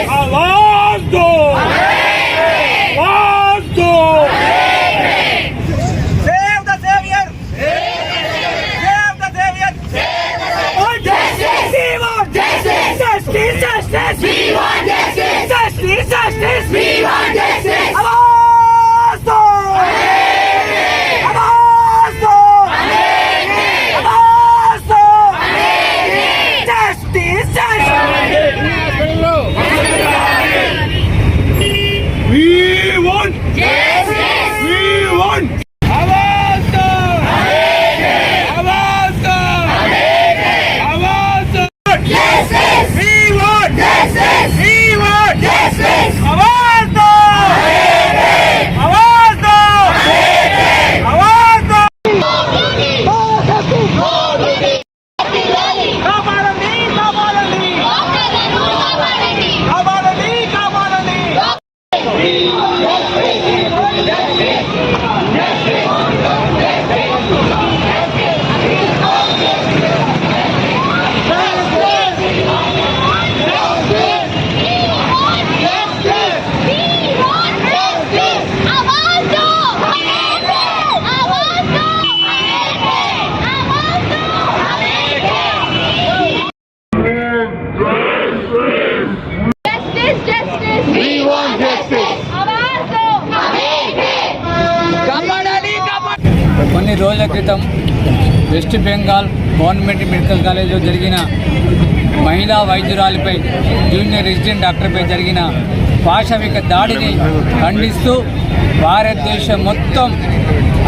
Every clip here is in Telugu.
justice! Avanzo! Avanzo! Save the savior! Save the savior! Justice! We want justice! Justice, justice! We want justice! Justice, కొన్ని రోజుల క్రితం వెస్ట్ బెంగాల్ గవర్నమెంట్ మెడికల్ కాలేజీలో జరిగిన మహిళా వైద్యురాలిపై జూనియర్ రెసిడెంట్ డాక్టర్పై జరిగిన పాశవిక దాడిని ఖండిస్తూ భారతదేశం మొత్తం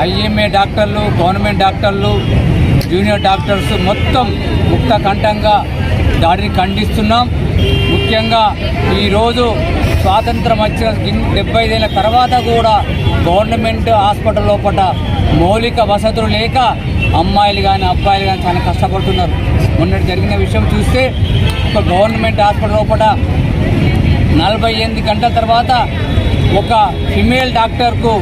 ఐఎంఏ డాక్టర్లు గవర్నమెంట్ డాక్టర్లు జూనియర్ డాక్టర్స్ మొత్తం ముక్త కంఠంగా దాడిని ఖండిస్తున్నాం. ముఖ్యంగా ఈరోజు స్వాతంత్రం వచ్చిన డెబ్బై ఐదేళ్ళ తర్వాత కూడా గవర్నమెంట్ హాస్పిటల్ లోపల మౌలిక వసతులు లేక అమ్మాయిలు కానీ అబ్బాయిలు కానీ చాలా కష్టపడుతున్నారు. మొన్నటి జరిగిన విషయం చూస్తే ఒక గవర్నమెంట్ హాస్పిటల్ లోపల నలభై ఎనిమిది గంటల తర్వాత ఒక ఫిమేల్ డాక్టర్కు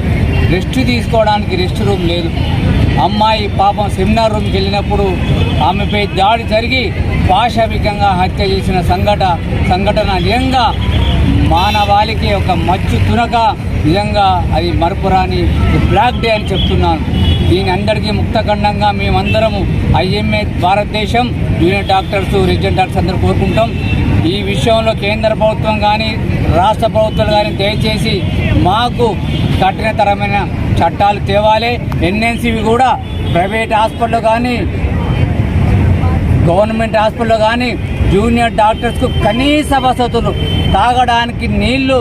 రెస్ట్ తీసుకోవడానికి రెస్ట్ రూమ్ లేదు. అమ్మాయి పాపం సెమినార్ రూమ్కి వెళ్ళినప్పుడు ఆమెపై దాడి జరిగి పాశవికంగా హత్య చేసిన సంఘట సంఘటన నిజంగా మానవాళికి ఒక మచ్చు తునక నిజంగా అది మరపురాని బ్లాక్ డే అని చెప్తున్నాను. దీని అందరికీ ముక్తఖండంగా మేమందరము ఐఎంఏ భారతదేశం యూనియన్ డాక్టర్స్ రెసిడెంట్ డాక్టర్స్ అందరూ కోరుకుంటాం. ఈ విషయంలో కేంద్ర ప్రభుత్వం కానీ రాష్ట్ర ప్రభుత్వాలు కానీ దయచేసి మాకు కఠినతరమైన చట్టాలు తేవాలి. ఎన్ఎన్సీవి కూడా ప్రైవేట్ హాస్పిటల్ కానీ గవర్నమెంట్ హాస్పిటల్లో కానీ జూనియర్ డాక్టర్స్కు కనీస వసతులు. తాగడానికి నీళ్ళు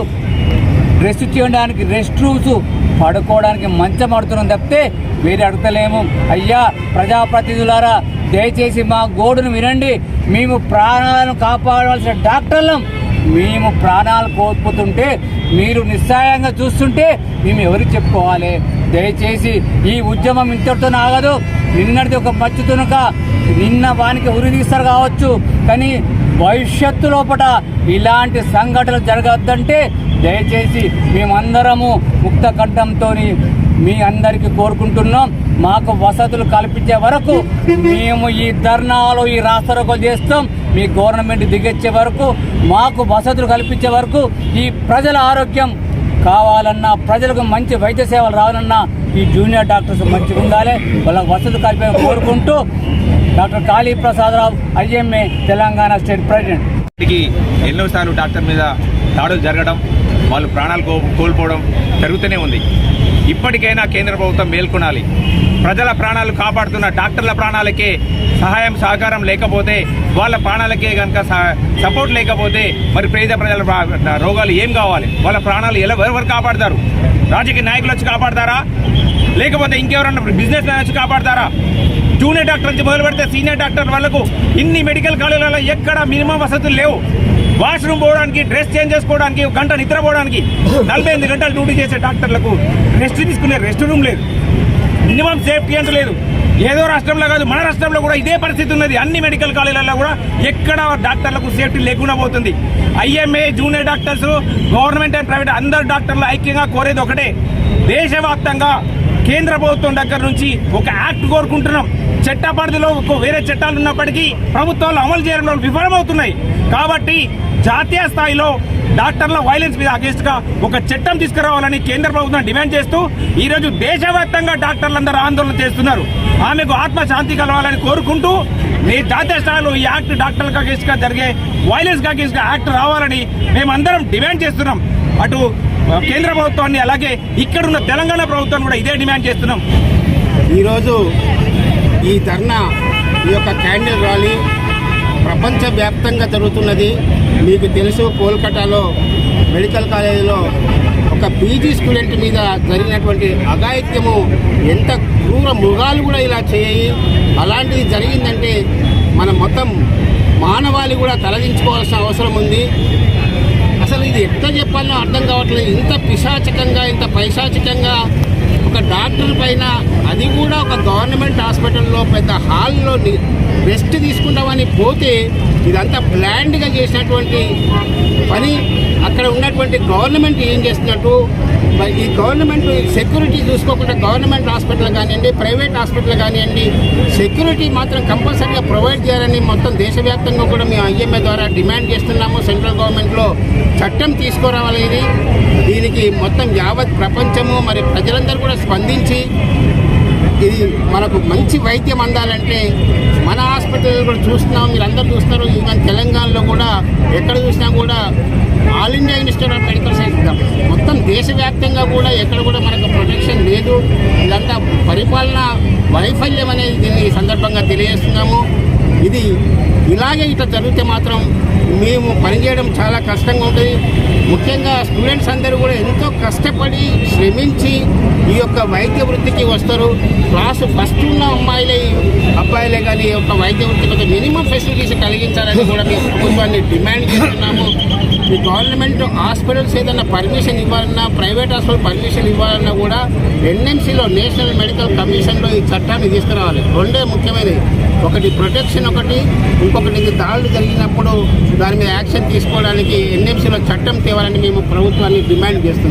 రెస్ట్ చేయడానికి రెస్ట్ రూమ్స్ పడుకోవడానికి మంచం అడుతున్నాం తప్పితే మీరు అడగలేము అయ్యా ప్రజాప్రతినిధులారా దయచేసి మా గోడును వినండి. మేము ప్రాణాలను కాపాడవలసిన డాక్టర్లం. మేము ప్రాణాలు కోల్పోతుంటే మీరు నిస్సాయంగా చూస్తుంటే మేము ఎవరికి చెప్పుకోవాలి? దయచేసి ఈ ఉద్యమం ఇంతటితో ఆగదు. నిన్నటిది ఒక మచ్చు తునక నిన్న వానికి ఉరితీస్తారు కావచ్చు. కానీ భవిష్యత్తు లోపల ఇలాంటి సంఘటనలు జరగద్దంటే దయచేసి మేమందరము ముక్త కంఠంతో మీ అందరికీ కోరుకుంటున్నాం. మాకు వసతులు కల్పించే వరకు మేము ఈ ధర్నాలు ఈ రాస్తారోకలు చేస్తాం. మీ గవర్నమెంట్ దిగొచ్చే వరకు మాకు వసతులు కల్పించే వరకు ఈ ప్రజల ఆరోగ్యం కావాలన్నా ప్రజలకు మంచి వైద్య సేవలు రావాలన్నా ఈ జూనియర్ డాక్టర్స్ మంచిగా ఉండాలి. వాళ్ళకు వసతులు కల్పే కోరుకుంటూ doctor Kali Prasadarao IMA Telangana state president. ఇప్పటికి ఎన్నోసార్లు డాక్టర్ మీద దాడులు జరగడం వాళ్ళు ప్రాణాలు కో కోల్పోవడం జరుగుతూనే ఉంది. ఇప్పటికైనా కేంద్ర ప్రభుత్వం మేల్కొనాలి. ప్రజల ప్రాణాలు కాపాడుతున్న డాక్టర్ల ప్రాణాలకే సహాయం సహకారం లేకపోతే వాళ్ళ ప్రాణాలకే కనుక సపోర్ట్ లేకపోతే మరి పేద ప్రజల ప్రా- రోగాలు ఏం కావాలి? వాళ్ళ ప్రాణాలు ఎలా ఎవరు కాపాడతారు? రాజకీయ నాయకులు వచ్చి కాపాడతారా? లేకపోతే ఇంకెవరన్నా బిజినెస్ మ్యాన్ వచ్చి కాపాడతారా? జూనియర్ డాక్టర్ నుంచి మొదలు పెడితే సీనియర్ డాక్టర్ వాళ్ళకు ఇన్ని మెడికల్ కాలేజీలలో ఎక్కడ మినిమం వసతులు లేవు. వాష్రూమ్ పోవడానికి డ్రెస్ చేంజ్ చేసుకోవడానికి ఒక గంట నిద్రపోవడానికి నలభై ఎనిమిది గంటలు డ్యూటీ చేసే డాక్టర్లకు రెస్ట్ తీసుకునే రెస్ట్ రూమ్ లేదు. మినిమం సేఫ్టీ అంటూ లేదు. ఏదో రాష్ట్రంలో కాదు మన రాష్ట్రంలో కూడా ఇదే పరిస్థితి ఉన్నది. అన్ని మెడికల్ కాలేజీలలో కూడా ఎక్కడ డాక్టర్లకు సేఫ్టీ లేకుండా పోతుంది. IMA junior doctors government and private అందరు డాక్టర్లు ఐక్యంగా కోరేది ఒకటే. దేశవ్యాప్తంగా కేంద్ర ప్రభుత్వం దగ్గర నుంచి ఒక యాక్ట్ కోరుకుంటున్నాం. చట్ట పరిధిలో వేరే చట్టాలు ఉన్నప్పటికీ ప్రభుత్వాలు అమలు చేయడంలో విఫలమవుతున్నాయి. కాబట్టి జాతీయ స్థాయిలో డాక్టర్ల వైలెన్స్ మీద అగేన్స్ట్గా ఒక చట్టం తీసుకురావాలని కేంద్ర ప్రభుత్వం డిమాండ్ చేస్తూ ఈ రోజు దేశవ్యాప్తంగా డాక్టర్లందరూ ఆందోళన చేస్తున్నారు. ఆమెకు ఆత్మశాంతి కలవాలని కోరుకుంటూ మీ జాతీయ స్థాయిలో ఈ యాక్ట్ డాక్టర్లకు అగేన్స్ట్గా జరిగే వైలెన్స్ అగేన్స్ట్గా యాక్ట్ రావాలని మేమందరం డిమాండ్ చేస్తున్నాం. అటు కేంద్ర ప్రభుత్వాన్ని అలాగే ఇక్కడున్న తెలంగాణ ప్రభుత్వాన్ని కూడా ఇదే డిమాండ్ చేస్తున్నాం. ఈరోజు ఈ ధర్నా ఈ యొక్క క్యాండిల్ ర్యాలీ ప్రపంచవ్యాప్తంగా జరుగుతున్నది. మీకు తెలుసు కోల్కతాలో మెడికల్ కాలేజీలో ఒక పీజీ స్టూడెంట్ మీద జరిగినటువంటి అఘాయిత్యము ఎంత క్రూర మృగాలు కూడా ఇలా చేయి అలాంటిది జరిగిందంటే మనం మొత్తం మానవాళి కూడా తలదించుకోవాల్సిన అవసరం ఉంది. అసలు ఇది ఎట్లా చెప్పాలో అర్థం కావట్లేదు. ఇంత పిశాచకంగా ఇంత పైశాచికంగా ఒక డాక్టర్ పైన అది కూడా ఒక గవర్నమెంట్ హాస్పిటల్లో పెద్ద హాల్లో రెస్ట్ తీసుకుంటామని పోతే ఇదంతా ప్లాన్డ్గా చేసినటువంటి పని. అక్కడ ఉన్నటువంటి గవర్నమెంట్ ఏం చేస్తున్నట్టు ఈ గవర్నమెంట్ సెక్యూరిటీ చూసుకోకుండా గవర్నమెంట్ హాస్పిటల్ కానివ్వండి ప్రైవేట్ హాస్పిటల్ కానివ్వండి సెక్యూరిటీ మాత్రం కంపల్సరీగా ప్రొవైడ్ చేయాలని మొత్తం దేశవ్యాప్తంగా కూడా మేము ఐఎంఏ ద్వారా డిమాండ్ చేస్తున్నాము. సెంట్రల్ గవర్నమెంట్లో చట్టం తీసుకురావాలి దీనికి మొత్తం యావత్ ప్రపంచము మరి ప్రజలందరూ కూడా స్పందించి ఇది మనకు మంచి వైద్యం అందాలంటే మన హాస్పిటల్ కూడా చూస్తున్నాం మీరు అందరు చూస్తున్నారు ఈవెన్ తెలంగాణలో కూడా ఎక్కడ చూసినా కూడా all India institute of medical science మొత్తం దేశవ్యాప్తంగా కూడా ఎక్కడ కూడా మనకు ప్రొటెక్షన్ లేదు. ఇదంతా పరిపాలన వైఫల్యం అనేది దీన్ని ఈ సందర్భంగా తెలియజేస్తున్నాము. ఇది ఇలాగే ఇట్లా జరిగితే మాత్రం మేము పనిచేయడం చాలా కష్టంగా ఉంటుంది. ముఖ్యంగా స్టూడెంట్స్ అందరూ కూడా ఎంతో కష్టం ఈ యొక్క వైద్య వృత్తికి వస్తారు. క్లాస్ ఫస్ట్ ఉన్న అమ్మాయిలే అబ్బాయిలే కానీ ఈ యొక్క వైద్య వృత్తికి ఒక మినిమం ఫెసిలిటీస్ కలిగించాలని కూడా మేము ప్రభుత్వాన్ని డిమాండ్ చేస్తున్నాము. ఈ గవర్నమెంట్ హాస్పిటల్స్ ఏదైనా పర్మిషన్ ఇవ్వాలన్నా ప్రైవేట్ హాస్పిటల్ పర్మిషన్ ఇవ్వాలన్నా కూడా ఎన్ఎంసీలో నేషనల్ మెడికల్ కమిషన్లో ఈ చట్టాన్ని తీసుకురావాలి. రెండే ముఖ్యమైనవి. ఒకటి ప్రొటెక్షన్ ఒకటి ఇంకొకటి ఇది దాడులు జరిగినప్పుడు దాని మీద యాక్షన్ తీసుకోవడానికి ఎన్ఎంసీలో చట్టం తేవాలని మేము ప్రభుత్వాన్ని డిమాండ్ చేస్తున్నాం.